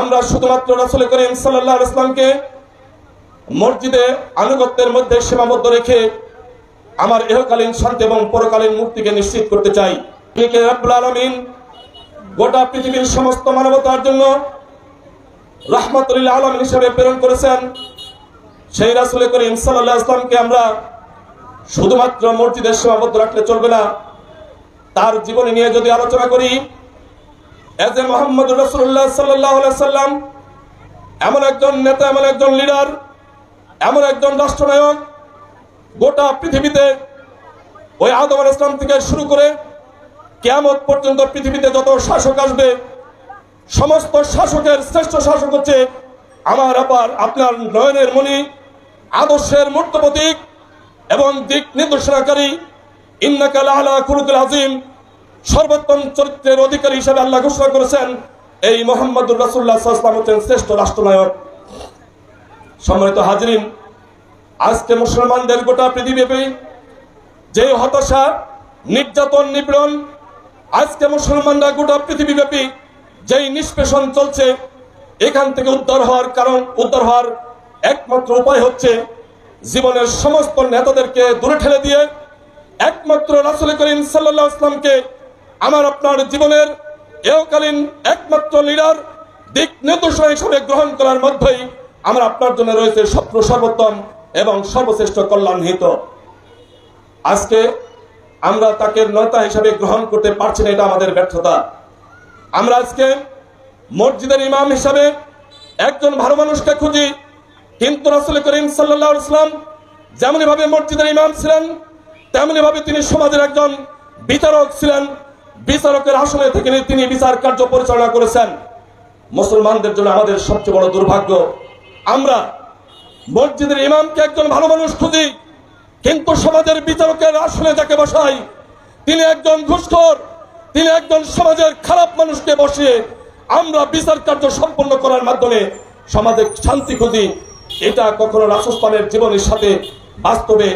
আমরা শুধুমাত্র রাসুল করিম সাল্লাহ ইসলামকে মসজিদে আনুগত্যের মধ্যে সীমাবদ্ধ রেখে আমার ইহকালীন শান্তি এবং পরকালীন মুক্তিকে নিশ্চিত করতে চাই। আলমিন গোটা পৃথিবীর সমস্ত মানবতার জন্য রহমতুল্লাহ আলম হিসেবে প্রেরণ করেছেন। সেই রাসুল করিম সাল্লাহ ইসলামকে আমরা শুধুমাত্র মসজিদের সীমাবদ্ধ রাখলে চলবে না। তার জীবনী নিয়ে যদি আলোচনা করি এজ এ মোহাম্মদ রসুল্লাহ সাল্লাহ সাল্লাম, এমন একজন নেতা, এমন একজন লিডার, এমন একজন রাষ্ট্রনায়ক গোটা পৃথিবীতে ওই আদম আল ইসলাম থেকে শুরু করে কেয়ামত পর্যন্ত পৃথিবীতে যত শাসক আসবে, সমস্ত শাসকের শ্রেষ্ঠ শাসক হচ্ছে আমার আবার আপনার নয়নের মণি, আদর্শের মূর্ত প্রতীক এবং দিক নির্দেশনাকারী ইন্নাকাল আলা কুরুকুল আজিম। সর্বোত্তম চরিত্রের অধিকারী হিসেবে আল্লাহ ঘোষণা করেছেন, এই মোহাম্মদুর রাসুল্লাহ সাল্লাম হচ্ছেন শ্রেষ্ঠ রাষ্ট্রনায়ক। সম্মানিত হাজরিন, আজকে মুসলমানদের গোটা পৃথিবীব্যাপী যে হতাশা, নির্যাতন, নিপীড়ন, আজকে মুসলমানরা গোটা পৃথিবীব্যাপী যেই নিষ্পেষণ চলছে, এখান থেকে উদ্ধার হওয়ার কারণ, উদ্ধার হওয়ার একমাত্র উপায় হচ্ছে জীবনের সমস্ত নেতাদেরকে দূরে ঠেলে দিয়ে, একমাত্র রাসুল করিম সাল্লাহ ইসলামকে আমার আপনার জীবনের এওকালীন একমাত্র লিডার দিক নির্দেশনা হিসেবে গ্রহণ করার মধ্যেই আমার আপনার জন্য রয়েছে শত্রু সর্বোত্তম এবং সর্বশ্রেষ্ঠ কল্যাণ নিহিত আজকে আমরা তাকে নেতা হিসাবে গ্রহণ করতে পারছি না, এটা আমাদের ব্যর্থতা। আমরা আজকে মসজিদের ইমাম হিসাবে একজন ভালো মানুষকে খুঁজি, কিন্তু রাসুল করিম সাল্লাহ ইসলাম যেমনি ভাবে মসজিদের ইমাম ছিলেন তেমনি ভাবে তিনি সমাজের একজন বিচারক ছিলেন। বিচারকের আসনে থেকে তিনি বিচার কার্য পরিচালনা করেছেন। মুসলমানদের জন্য আমাদের সবচেয়ে বড় দুর্ভাগ্য, আমরা মসজিদের ইমামকে একজন ভালো মানুষ খুঁজি, কিন্তু সমাজের বিচারকের আসনে যাকে বসাই, তিনি একজন ঘুষখোর, তিনি একজন সমাজের খারাপ মানুষকে বসিয়ে আমরা বিচার কার্য সম্পন্ন করার মাধ্যমে সমাজে শান্তি খুঁজি। এটা কখনো রাসস্থানের জীবনের সাথে বাস্তবে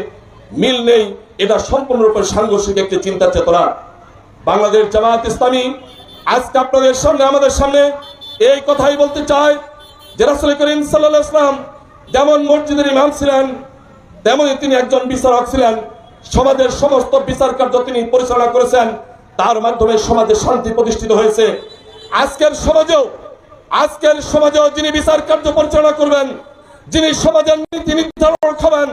মিল নেই, এটা সম্পূর্ণরূপে সাংঘর্ষিক একটি চিন্তা চেতনা। বাংলাদেশ জামায়াত ইসলামী, আজকে আপনাদের সামনে, আমাদের সামনে এই কথাই বলতে চায় যে রাসুল করিম সাল্লাহ ইসলাম যেমন মসজিদের ইমাম ছিলেন তেমনি তিনি একজন বিচারক ছিলেন। সমাজের সমস্ত বিচার কার্য তিনি পরিচালনা করেছেন। তার মাধ্যমে সমাজে শান্তি প্রতিষ্ঠিত হয়েছে। আজকের সমাজেও আজকের সমাজেও যিনি বিচার কার্য পরিচালনা করবেন, যিনি সমাজের নীতি নির্ধারণ হবেন,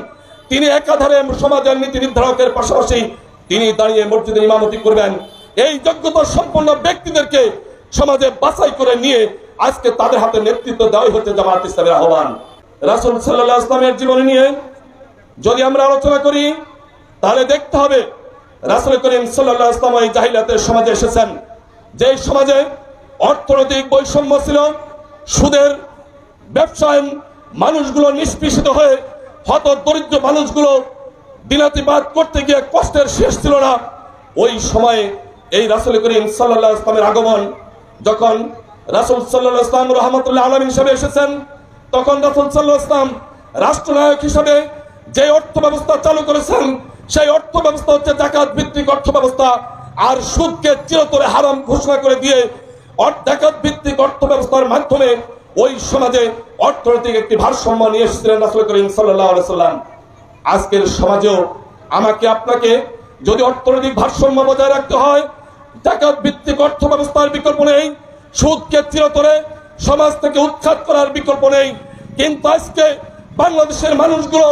তিনি একাধারে সমাজের নীতি নির্ধারকের পাশাপাশি তিনি দাঁড়িয়ে মসজিদে ইমামতি করবেন। এই যোগ্যতা সম্পন্ন ব্যক্তিদেরকে সমাজে বাছাই করে নিয়ে আজকে তাদের হাতে নেতৃত্ব দেওয়াই হচ্ছে জামাত ইসলামের আহ্বান। রাসুল সাল্লাহ ইসলামের জীবনী নিয়ে যদি আমরা আলোচনা করি, তাহলে দেখতে হবে রাসুল করিম সাল্লাহ ইসলাম এই জাহিলাতের সমাজে এসেছেন। যে সমাজে অর্থনৈতিক বৈষম্য ছিল, সুদের ব্যবসায় মানুষগুলো নিষ্পেষিত হয়ে হত দরিদ্র মানুষগুলো দিনাতিবাদ করতে গিয়ে কষ্টের শেষ ছিল না। ওই সময়ে এই রাসুল করিম সাল্লাহ ইসলামের আগমন, যখন রাসুল সাল্লাহ ইসলাম রহমতুল্লাহ আলম হিসেবে এসেছেন, তখন রাসুল সাল্লাহ ইসলাম রাষ্ট্রনায়ক হিসেবে যে অর্থ ব্যবস্থা চালু করেছেন, সেই অর্থ ব্যবস্থা হচ্ছে জাকাত ভিত্তিক অর্থ ব্যবস্থা আর সুদকে চিরতরে হারাম ঘোষণা করে দিয়ে জাকাত ভিত্তিক অর্থ ব্যবস্থার মাধ্যমে ওই সমাজে অর্থনৈতিক একটি ভারসাম্য নিয়ে এসেছিলেন রাসুল করিম সাল্লাহ সাল্লাম আজকের সমাজেও আমাকে আপনাকে যদি অর্থনৈতিক ভারসাম্য বজায় রাখতে হয়, জাকাত ভিত্তিক অর্থ ব্যবস্থার বিকল্প নেই, সুদকে চিরতরে সমাজ থেকে উৎখাত করার বিকল্প নেই। কিন্তু আজকে বাংলাদেশের মানুষগুলো,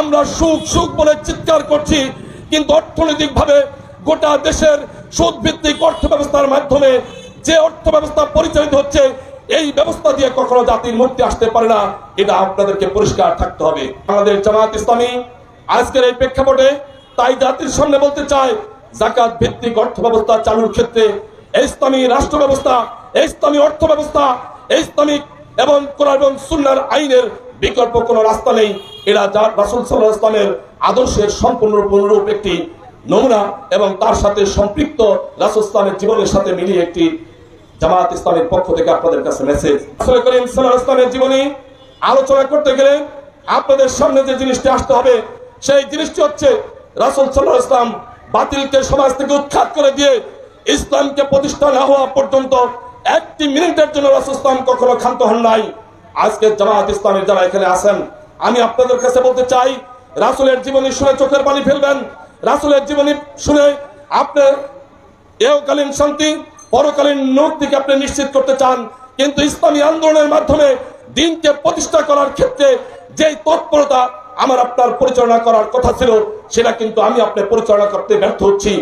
আমরা সুখ সুখ বলে চিৎকার করছি, কিন্তু অর্থনৈতিক ভাবে গোটা দেশের সুদ ভিত্তিক অর্থ ব্যবস্থার মাধ্যমে যে অর্থ ব্যবস্থা পরিচালিত হচ্ছে, এই ব্যবস্থা দিয়ে কখনো জাতির মুক্তি আসতে পারে না। এটা আপনাদেরকে পরিষ্কার থাকতে হবে। আমাদের জামাত ইসলামী, আজকের এই প্রেক্ষাপটে তাই জাতির সামনে বলতে চায় জাকাত ভিত্তিক অর্থ ব্যবস্থা চালুর ক্ষেত্রে ইসলামী রাষ্ট্র ব্যবস্থা ইসলামী অর্থ ব্যবস্থা ইসলামিক এবং কোরআন এবং সুন্নার আইনের বিকল্প কোনো রাস্তা নেই। এরা রাসুল সাল্লাহ ইসলামের আদর্শের সম্পূর্ণ অনুরূপ একটি নমুনা এবং তার সাথে সম্পৃক্ত রাসুল ইসলামের জীবনের সাথে মিলিয়ে একটি জামাত ইসলামের পক্ষ থেকে আপনাদের কাছে মেসেজ রাসূল করিম আলাইহি ইসলামের জীবনী আলোচনা করতে গেলে আপনাদের সামনে যে জিনিসটি আসতে হবে, সেই জিনিসটি হচ্ছে রাসূল আলাইহি ইসলাম বাতিলকে সমাজ থেকে উৎখাত করে দিয়ে ইসলামকে প্রতিষ্ঠা না হওয়া পর্যন্ত একটি মিনিটের জন্য রাসূল ইসলাম কখনো ক্ষান্ত হন নাই। আজকে জামাত ইসলামের যারা এখানে আছেন, আমি আপনাদের কাছে বলতে চাই, রাসুলের জীবনী শুনে চোখের পানি ফেলবেন। রাসুলের জীবনী শুনে আপনি এহকালীন শান্তি, পরকালীন মুক্তিকে আপনি নিশ্চিত করতে চান। কিন্তু ইসলামী আন্দোলনের মাধ্যমে দিনকে প্রতিষ্ঠা করার ক্ষেত্রে যেই তৎপরতা আমার আপনার পরিচালনা করার কথা ছিল সেটা কিন্তু আমি আপনার পরিচালনা করতে ব্যর্থ হচ্ছি।